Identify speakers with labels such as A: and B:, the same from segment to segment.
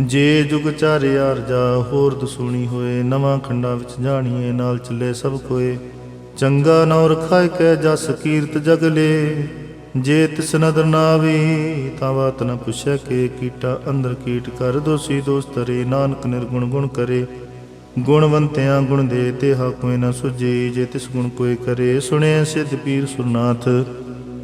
A: ਜੇ ਜੁਗ ਚਾਰੇ ਆਰਜਾ ਹੋਰ ਦਸੂਣੀ ਹੋਏ, ਨਵਾਂ ਖੰਡਾਂ ਵਿੱਚ ਜਾਣੀਏ, ਨਾਲ ਚੱਲੇ ਸਭ ਕੋਏ। ਚੰਗਾ ਨੌ ਰਖਾਇ ਕੈ ਜਸ ਕੀਰਤ ਜਗਲੇ ਜੇ ਤਿਸ ਨਦਰ ਨਾਵੀ ਤਾਂ ਬਾਤ ਨ ਪੁੱਛੈ ਕੇ, ਕੀਟਾ ਅੰਦਰ ਕੀਟ ਕਰ ਦੋਸੀ ਦੋਸਤ ਰੇ ਨਾਨਕ ਨਿਰਗੁਣ ਗੁਣ ਕਰੇ। ਗੁਣਵੰਤਿਆਂ ਗੁਣ ਦੇ ਤੇ ਹਾ ਕੋਈ ਨ ਸੁਝੇ, ਜੇ ਤਿਸ ਗੁਣ ਕੋਈ ਕਰੇ ਸੁਣੇ ਸਿੱਧ ਪੀਰ ਸੁਰਨਾਥ।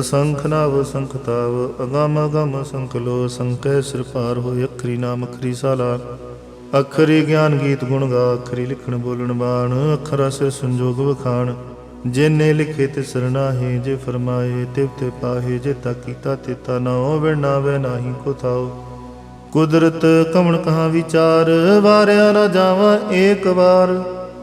A: ਅਸੰਖ ਨਾਵ ਅਸੰਖ ਤਾਵ ਅਗਮ ਅਗਮ ਸੰਖ ਲੋ ਸੰਕੈ ਸਿਰ ਪਾਰ ਹੋਏ, ਅਖਰੀ ਨਾਮ, ਅਖਰੀ ਸਾਲਾ। ਅਖਰੀ ਗਿਆਨ ਗੀਤ ਗੁਣ ਗਾ, ਅਖਰੀ ਲਿਖਣ ਬੋਲਣ ਬਾਣ, ਅਖਰਾ ਸਿਰ ਸੰਜੋਗ ਵਖਾਣ। ਜਿਨੇ ਲਿਖੇ ਤੇ ਸਰਨਾਹੀ ਜੇ ਫਰਮਾਏ ਤਿਵ ਤੇ ਪਾਹੇ, ਜੇ ਤਾ ਕੀਤਾ ਤੇ ਤਾ ਨਾ ਹੋਵੇ, ਨਾ ਵੇ ਨਾਹੀ ਕੋ ਥਾਓ ਕੁਦਰਤ ਕਮਣ ਕਹਾ ਵਿਚਾਰ, ਵਾਰਿਆ ਨਾ ਜਾਵਾਂ ਏਕ ਵਾਰ।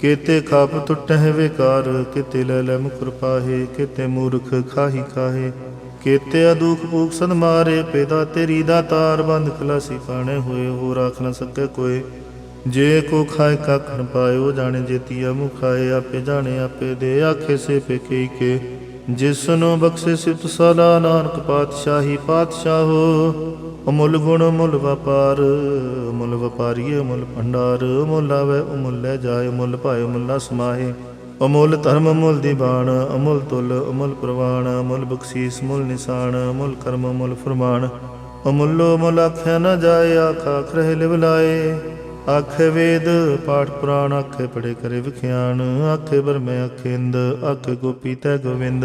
A: ਕੀਤੇ ਖਾਪ ਟੁੱਟਹਿ ਵਿਕਾਰ, ਕੀਤੇ ਲੈ ਲੈ ਮੁਕਰ ਪਾਹੇ, ਕੀਤੇ ਮੂਰਖ ਖਾਹੀ ਖਾਹੇ ਕੀਤੇ ਅਦੁਖ ਭੂਖ ਸਦ ਮਾਰੇ, ਪੈਦਾ ਤੇਰੀ ਦਾ ਬੰਦ ਖਲਾਸੀ ਪਾਣੇ ਹੋਏ ਹੋ ਰਾਖ ਨ ਸਕੇ ਕੋਏ। ਜੇ ਕੋ ਖਾਏ ਕੱਖ ਪਾਇਓ ਜਾਣੇ ਜੇਤੀਆ ਮੁਖਾਏ ਆਪੇ ਜਾਣੇ ਆਪੇ ਦੇ, ਆਖੇ ਸੇ ਪੇ ਕੇ। ਜਿਸ ਨੂੰ ਬਖਸ਼ੇ ਸਿਫਤ ਸਦਾ ਨਾਨਕ ਪਾਤਸ਼ਾਹੀ ਪਾਤਸ਼ਾਹੋ ਅਮੁੱਲ ਗੁਣ ਅਮੁੱਲ ਵਪਾਰ, ਅਮੁੱਲ ਵਪਾਰੀਏ ਅਮੁੱਲ ਭੰਡਾਰ, ਅਮੁੱਲ ਆਵੇ ਅਮੁੱਲ ਲੈ ਜਾਏ, ਅਮੁੱਲ ਭਾਏ ਅਮੁੱਲਾ ਸਮਾਹੇ। ਅਮੁੱਲ ਧਰਮ ਅਮੁੱਲ ਦੀਵਾਨ ਅਮੁੱਲ ਤੁਲ ਅਮੁੱਲ ਪ੍ਰਵਾਨ ਅਮੁੱਲ ਬਖਸ਼ੀਸ ਅਮੁੱਲ ਨਿਸ਼ਾਨ ਅਮੁੱਲ ਕਰਮ ਅਮੁੱਲ ਫਰਮਾਨ ਅਮੁੱਲੋ ਅਮੁੱਲ ਆਖਿਆ ਨਾ ਜਾਏ, ਆਖਾ ਖਰੇ ਲਿਵ ਲਾਏ। ਆਖੇ ਵੇਦ, ਪਾਠ ਪੁਰਾਣ, ਆਖੇ ਪੜੇ ਕਰੇ ਵਿਖਿਆਨ ਆਖੇ ਬਰਮੇ ਆਖੇ ਇੰਦ, ਆਖੇ ਗੋਪੀ ਤੈ ਗੋਵਿੰਦ।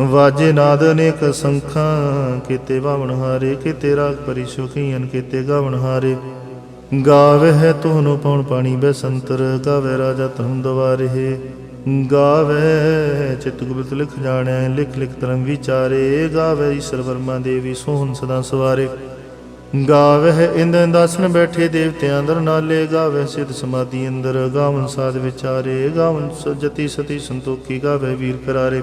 A: ਵਾਜੇ ਨਾਦ ਅਨੇਕ ਸੰਖਾਂ, ਕੀਤੇ ਬਾਵਣ ਹਾਰੇ, ਕੀਤੇ ਰਾਗ ਪਰੀ ਸੁਖੀਨ ਕੀਤੇ ਗਾਵਣ ਹਾਰੇ। ਗਾਵੇ ਹੈ ਤੋਨੋ ਪਉਣ ਪਾਣੀ ਬੈਸੰਤਰ ਗਾਵੇ ਰਾਜਾ ਧਰਮ ਦਵਾਰੇ। ਗਾਵੇ ਚਿਤ ਗੁਪਤ ਲਿਖ ਜਾਣੈ, ਲਿਖ ਲਿਖ ਧਰਮ ਵਿਚਾਰੇ। ਗਾਵੇ ਈਸ਼ਰ ਵਰਮਾ ਦੇਵੀ ਸੋਹਣ ਸਦਾ ਸਵਾਰੇ। ਗਾਵੇ ਇੰਦ ਇੰਦਾਸਨ ਬੈਠੇ ਦੇਵਤਿਆਂ ਅੰਦਰ ਨਾਲੇ। ਗਾਵੇ ਸਿਧ ਸਮਾਧੀ ਅੰਦਰ, ਗਾਵਨ ਸਾਧ ਵਿਚਾਰੇ। ਗਾਵਨ ਸਜਤੀ ਸਤੀ ਸੰਤੋਖੀ ਗਾਵੇ ਵੀਰ ਕਰਾਰੇ।